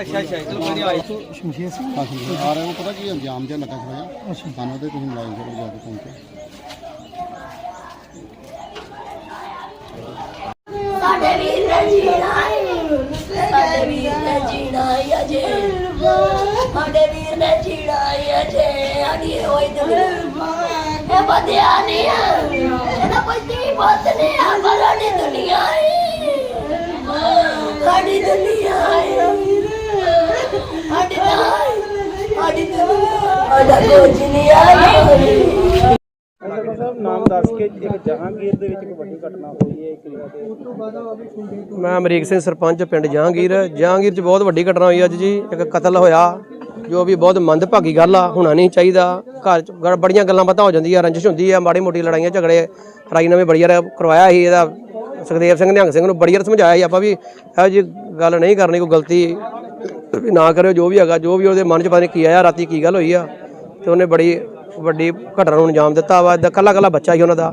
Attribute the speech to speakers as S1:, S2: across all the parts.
S1: ਅੱਛਾ ਅੱਛਾ ਚਲੋ ਕੋਈ ਨਹੀਂ ਆਈ
S2: ਸ਼ਮਸ਼ੀਰ ਸਿੰਘ
S3: ਹਾਂ ਜੀ ਆ ਰਹੇ ਉਹ ਪਤਾ ਕੀ ਅੰਜਾਮ ਜਿਹਾ ਲੱਗਾ ਜਿਹਾ। ਸਾਨੂੰ ਤੇ ਤੁਸੀਂ ਮਲਾਈ ਕਰੋ ਜਾ ਕੇ ਪਹੁੰਚੋ।
S4: ਸਾਡੇ ਵੀਰ ਨੇ ਜੀਣਾ ਸਾਡੇ ਵੀਰ ਨੇ ਜੀਣਾ ਅਜੇ। ਸਾਡੇ ਵੀਰ ਨੇ ਜੀਣਾ ਅਜੇ। ਅੜੀ ਹੋਈ ਦੁਨੀਆ ਇਹ ਬਦਿਆ ਨਹੀਂ ਆ। ਇਹਦਾ ਕੋਈ ਦੀ ਬਤ ਨਹੀਂ ਆ। ਸਾਡੀ ਦੁਨੀਆ ਏ। ਦੁਨੀਆ ਕੁਝ ਨਹੀਂ ਆ
S2: ਸਾਹਿਬ, ਨਾਮ ਦੱਸ ਕੇ ਇੱਕ ਜਹਾਂਗੀਰ ਦੇ ਵਿੱਚ ਇੱਕ ਵੱਡੀ ਘਟਨਾ ਹੋਈ ਹੈ, ਇੱਕ ਜਗ੍ਹਾ ਤੇ।
S1: ਮੈਂ ਅਮਰੀਕ ਸਿੰਘ ਸਰਪੰਚ, ਪਿੰਡ ਜਹਾਂਗੀਰ। ਜਹਾਂਗੀਰ 'ਚ ਬਹੁਤ ਵੱਡੀ ਘਟਨਾ ਹੋਈ ਅੱਜ ਜੀ। ਇੱਕ ਕਤਲ ਹੋਇਆ, ਜੋ ਵੀ ਬਹੁਤ ਮੰਦਭਾਗੀ ਗੱਲ ਆ, ਹੋਣਾ ਨਹੀਂ ਚਾਹੀਦਾ। ਘਰ 'ਚ ਬੜੀਆਂ ਗੱਲਾਂ ਪਤਾ ਹੋ ਜਾਂਦੀਆਂ, ਰੰਜਿਸ਼ ਹੁੰਦੀ ਆ, ਮਾੜੀ ਮੋਟੀ ਲੜਾਈਆਂ, ਝਗੜੇ। ਰਾਈ ਨਵੇਂ ਬੜੀ ਯਾਰ ਕਰਵਾਇਆ ਸੀ ਇਹਦਾ। ਸੁਖਦੇਵ ਸਿੰਘ ਨਿਹੰਗ ਸਿੰਘ ਨੂੰ ਬੜੀ ਯਾਰ ਸਮਝਾਇਆ ਸੀ ਆਪਾਂ ਵੀ ਇਹੋ ਜੀ ਗੱਲ ਨਹੀਂ ਕਰਨੀ, ਕੋਈ ਗਲਤੀ ਵੀ ਨਾ ਕਰਿਓ, ਜੋ ਵੀ ਹੈਗਾ, ਜੋ ਵੀ ਉਹਦੇ ਮਨ 'ਚ ਪਤਾ ਨਹੀਂ ਕੀ ਆਇਆ, ਰਾਤੀ ਕੀ ਗੱਲ ਹੋਈ ਆ, ਤੇ ਉਹਨੇ ਬੜੀ ਵੱਡੀ ਘਟਨਾ ਨੂੰ ਅੰਜਾਮ ਦਿੱਤਾ ਵਾ। ਕੱਲਾ ਕੱਲਾ ਬੱਚਾ ਸੀ ਉਹਨਾਂ ਦਾ।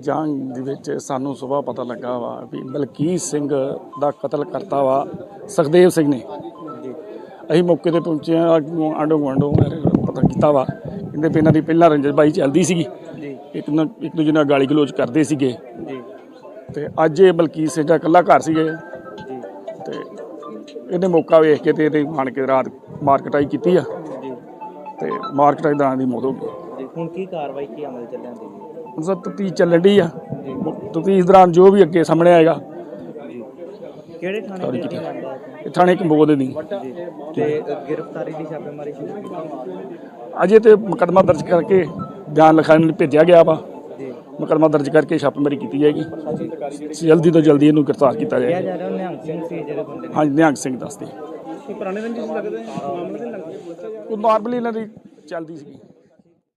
S5: ਜੰਗ ਦੇ ਵਿੱਚ ਸਾਨੂੰ ਸਵੇਰ ਪਤਾ ਲੱਗਾ ਵਾ ਵੀ ਮਲਕੀਤ ਸਿੰਘ ਦਾ ਕਤਲ ਕਰਤਾ ਵਾ ਸੁਖਦੇਵ ਸਿੰਘ ਨੇ। ਅਸੀਂ ਮੌਕੇ ਤੇ ਪਹੁੰਚੇ ਆ ਆਂਡੋ ਗੁਆਂਢੋਂ ਪਤਾ ਕੀਤਾ ਵਾ ਕਹਿੰਦੇ ਵੀ ਇਹਨਾਂ ਦੀ ਪਹਿਲਾਂ ਰੰਜਨ ਬਾਈ ਚੱਲਦੀ ਸੀਗੀ। ਇੱਕ ਨਾ ਇੱਕ ਦੂਜੇ ਨਾਲ ਗਾਲੀ ਗਲੋਚ ਕਰਦੇ ਸੀਗੇ। ਤੇ ਅੱਜ ਇਹ ਮਲਕੀਤ ਸਿੰਘ ਦਾ ਇਕੱਲਾ ਘਰ ਸੀਗੇ। ਤੇ ਇਹਨੇ ਮੌਕਾ ਵੇਖ ਕੇ ਤੇ ਇਹਦੇ ਆਣ ਕੇ ਰਾਤ ਮਾਰਕਟਾਈ ਕੀਤੀ ਆ। ਤੇ ਮਾਰਕਟਾਈ ਦਾ ਦੀ ਮੌਤ ਹੋ ਗਈ।
S2: ਹੁਣ ਕੀ ਕਾਰਵਾਈ ਕੀ ਅਮਲ ਚੱਲਣ ਦੀ
S5: ਹੁਣ ਸਭ ਚੱਲਣ ਡਈ ਆ। ਤਫਤੀਸ਼ ਦੌਰਾਨ ਜੋ ਵੀ ਅੱਗੇ ਸਾਹਮਣੇ ਆਏਗਾ।
S2: ਕਿਹੜੇ ਥਾਣੇ ਦੇ ਕੀ ਮੰਨਦਾ
S5: ਇਹ ਥਾਣੇ ਕੰਬੋਦ ਦੀ
S2: ਤੇ ਗ੍ਰਿਫਤਾਰੀ ਦੀ ਛਾਪੇਮਾਰੀ ਸ਼ੁਰੂ ਕੀਤੀ
S5: ਅਜੇ ਤੇ ਮੁਕੱਦਮਾ ਦਰਜ ਕਰਕੇ ਬਿਆਨ ਲਿਖਾਉਣ ਲਈ ਭੇਜਿਆ ਗਿਆ ਵਾ। ਮੁਕੱਦਮਾ ਦਰਜ ਕਰਕੇ ਛਾਪੇਮਾਰੀ ਕੀਤੀ ਜਾਏਗੀ। ਜਲਦੀ ਤੋਂ ਜਲਦੀ ਇਹਨੂੰ ਗ੍ਰਿਫਤਾਰ ਕੀਤਾ ਜਾਏਗਾ
S2: ਜਾ ਰਿਹਾ ਨਿਹੰਗ ਸਿੰਘ ਸੀ ਜਿਹੜੇ ਬੰਦੇ
S5: ਹਾਂਜੀ ਨਿਹੰਗ ਸਿੰਘ ਦੱਸਦੇ।
S2: ਨੇ ਪੁਰਾਣੇ ਰੰਜਿਸ਼ ਲੱਗਦੇ ਮਾਮਲੇ ਦੇ ਲੱਗਦੇ
S5: ਉਹ ਨਾਰਮਲੀ ਇਹਨਾਂ ਦੀ ਚੱਲਦੀ ਸੀਗੀ।